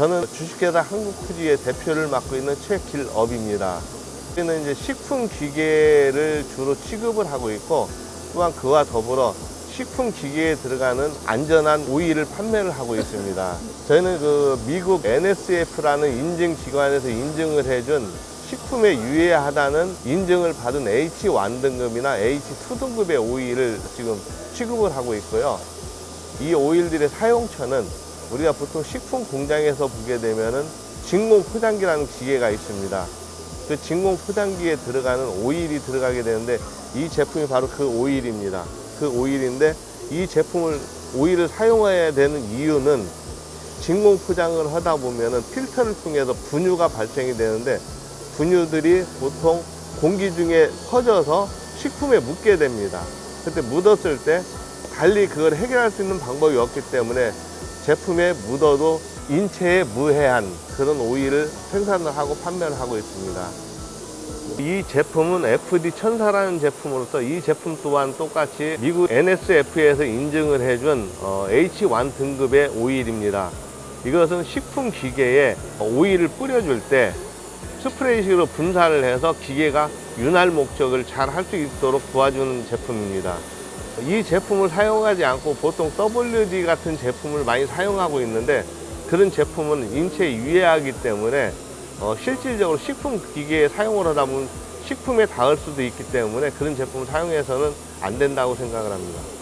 저는 주식회사 한국푸지의 대표를 맡고 있는 최길업입니다. 저희는 이제 식품 기계를 주로 취급을 하고 있고 또한 그와 더불어 식품 기계에 들어가는 안전한 오일을 판매를 하고 있습니다. 저희는 그 미국 NSF라는 인증 기관에서 인증을 해준 식품에 유해하다는 인증을 받은 H1 등급이나 H2 등급의 오일을 지금 취급을 하고 있고요. 이 오일들의 사용처는 우리가 보통 식품 공장에서 보게 되면은 진공 포장기라는 기계가 있습니다. 그 진공 포장기에 들어가는 오일이 들어가게 되는데 이 제품이 바로 그 오일입니다. 그 오일인데 이 제품을 오일을 사용해야 되는 이유는 진공 포장을 하다 보면은 필터를 통해서 분유가 발생이 되는데 분유들이 보통 공기 중에 퍼져서 식품에 묻게 됩니다. 그때 묻었을 때 달리 그걸 해결할 수 있는 방법이 없기 때문에 제품에 묻어도 인체에 무해한 그런 오일을 생산을 하고 판매를 하고 있습니다. 이 제품은 FD1000사라는 제품으로서 이 제품 또한 똑같이 미국 NSF에서 인증을 해준 어, H1 등급의 오일입니다. 이것은 식품 기계에 오일을 뿌려줄 때 스프레이식으로 분사를 해서 기계가 윤활 목적을 잘 할 수 있도록 도와주는 제품입니다. 이 제품을 사용하지 않고 보통 WD 같은 제품을 많이 사용하고 있는데 그런 제품은 인체에 유해하기 때문에 어, 실질적으로 식품 기계에 사용을 하다 보면 식품에 닿을 수도 있기 때문에 그런 제품을 사용해서는 안 된다고 생각을 합니다.